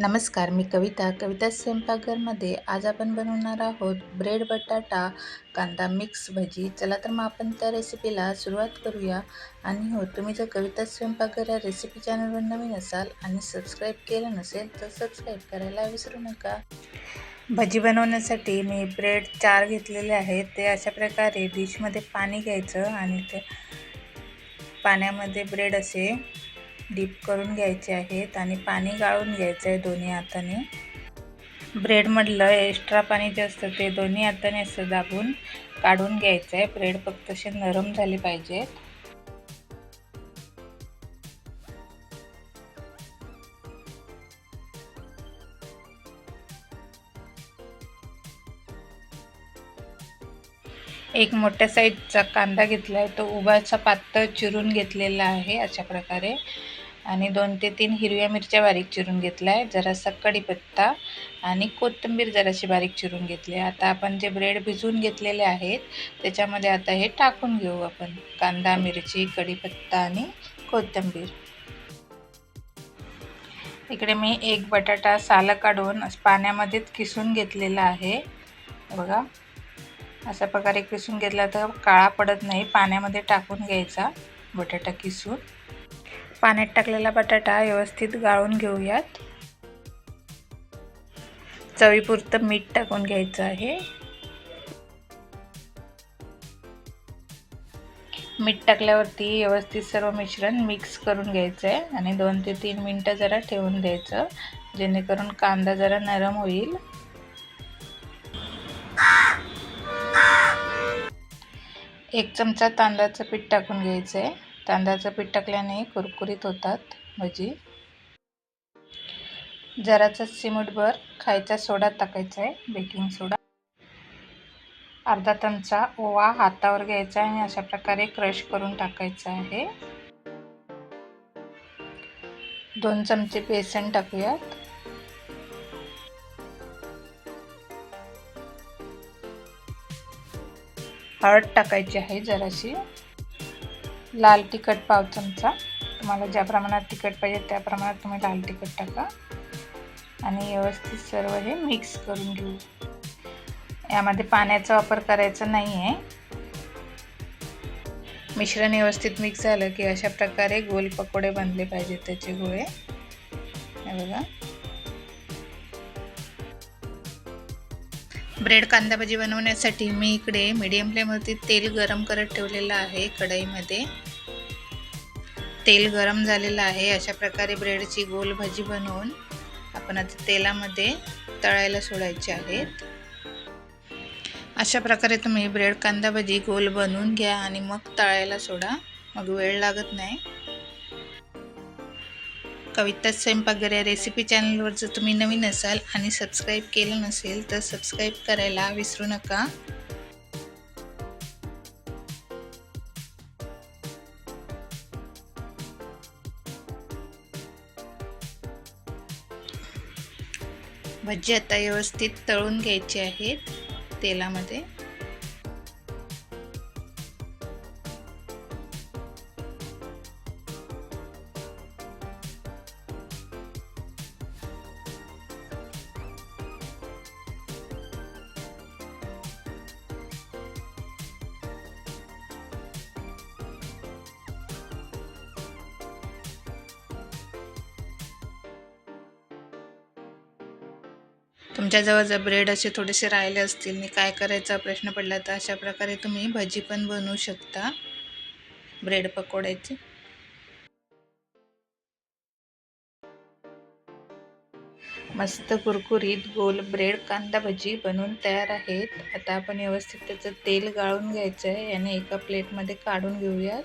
नमस्कार मी कविता. कविता स्वयंपाकघरमध्ये आज आपण बनवणार आहोत ब्रेड बटाटा कांदा मिक्स भजी. चला तर मग आपण त्या रेसिपीला सुरुवात करूया. आणि हो तुम्ही जर कविता स्वयंपाकघर या रेसिपी चॅनलवर नवीन असाल आणि सबस्क्राईब केलं नसेल तर सबस्क्राईब करायला विसरू नका. भजी बनवण्यासाठी मी ब्रेड चार घेतलेले आहेत. ते अशा प्रकारे डिशमध्ये पाणी घ्यायचं आणि ते पाण्यामध्ये ब्रेड असे डीप करून घ्यायचे आहेत आणि पाणी गाळून घ्यायचं आहे दोन्ही हाताने. ब्रेडमधलं एक्स्ट्रा पाणी जे असतं ते दोन्ही हाताने असं दाबून काढून घ्यायचं आहे. ब्रेड फक्त असे नरम झाले पाहिजेत. एक मोठ्या साईजचा कांदा घेतला आहे तो उभाचा पातळ चिरून घेतलेला आहे अशा प्रकारे. आणि दोन ते तीन हिरव्या मिरच्या बारीक चिरून घेतल्या आहे जरासा कढीपत्ता आणि कोथिंबीर जराशी बारीक चिरून घेतली आहे. आता आपण जे ब्रेड भिजवून घेतलेले आहेत त्याच्यामध्ये आता हे टाकून घेऊ आपण. कांदा मिरची कढीपत्ता आणि कोथिंबीर. इकडे मी एक बटाटा सालं काढून पाण्यामध्येच किसून घेतलेला आहे. बघा अशा प्रकारे किसून घेतला तर काळा पडत नाही. पाण्यामध्ये टाकून घ्यायचा बटाटा किसून. पाण्यात टाकलेला बटाटा व्यवस्थित गाळून घेऊयात. चवीपुरतं मीठ टाकून घ्यायचं आहे. मीठ टाकल्यावरती व्यवस्थित सर्व मिश्रण मिक्स करून घ्यायचं आहे आणि दोन ते तीन मिनटं जरा ठेवून द्यायचं जेणेकरून कांदा जरा नरम होईल. एक चमचा तांदळाचं पीठ टाकून घ्यायचं आहे. तांदळाचं पीठ टाकल्याने कुरकुरीत होतात भजी. जराचा चिमूटभर खायचा सोडा टाकायचा आहे बेकिंग सोडा. अर्धा चमचा ओवा हातावर घ्यायचा आणि अशा प्रकारे क्रश करून टाकायचा आहे. दोन चमचे बेसन टाकूयात. हळद टाकायची आहे जराशी. लाल तिखट पाव चमचा. तुम्हाला ज्या प्रमाणात तिखट पाहिजे त्या प्रमाणात तुम्ही लाल तिखट टाका. आणि व्यवस्थित सर्व हे मिक्स करून घेऊ. यामध्ये पाण्याचा वापर करायचा नाही आहे मिश्रण व्यवस्थित मिक्स झालं की अशा प्रकारे गोल पकोडे बनले पाहिजेत त्याचे गोळे. हे बघा. ब्रेड कांदा भाजी बनवण्यासाठी मी इकडे मीडियम फ्लेमवरती तेल गरम करत ठेवलेलं आहे कढईमध्ये. तेल गरम झालेलं आहे अशा प्रकारे ब्रेडची गोल भाजी बनवून आपण आता तेलामध्ये तळायला सोडायचे आहेत. अशा प्रकारे तुम्ही ब्रेड कांदा भाजी गोल बनवून घ्या आणि मग तळायला सोडा. मग वेळ लागत नाही. कविता स्वयंपाकघर या रेसिपी चॅनलवर जर तुम्ही नवीन असाल आणि सबस्क्राईब केलं नसेल तर सबस्क्राईब करायला विसरू नका. भजी आता व्यवस्थित तळून घ्यायची आहेत तेलामध्ये. तुमच्याजवळ जर ब्रेड असे थोडेसे राहिले असतील आणि काय करायचा प्रश्न पडला तर अशा प्रकारे तुम्ही भजी पण बनवू शकता ब्रेड पकोड्याची. मस्त कुरकुरीत गोल ब्रेड कांदा भजी बनवून तयार आहेत. आता आपण व्यवस्थित त्याचं तेल गाळून घ्यायचं आहे याने एका प्लेटमध्ये काढून घेऊयात.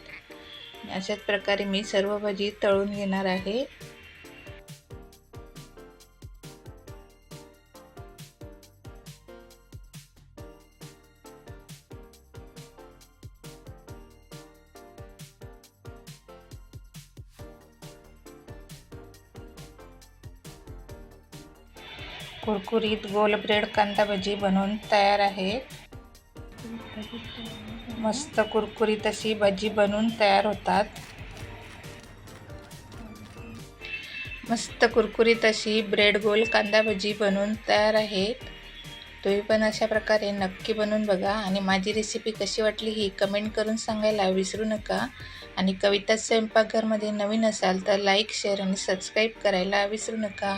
अशाच प्रकारे मी सर्व भजी तळून घेणार आहे. कुरकुरीत गोल ब्रेड कांदा भजी बनवून तयार आहे. मस्त कुरकुरीत अशी भजी बनवून तयार होतात. मस्त कुरकुरीत अशी ब्रेड गोल कांदा भजी बनवून तयार आहेत. तुम्ही पण अशा प्रकारे नक्की बनवून बघा आणि माझी रेसिपी कशी वाटली ही कमेंट करून सांगायला विसरू नका. आणि कविता स्वयंपाकघरमध्ये नवीन असाल तर लाईक शेअर आणि सबस्क्राईब करायला विसरू नका.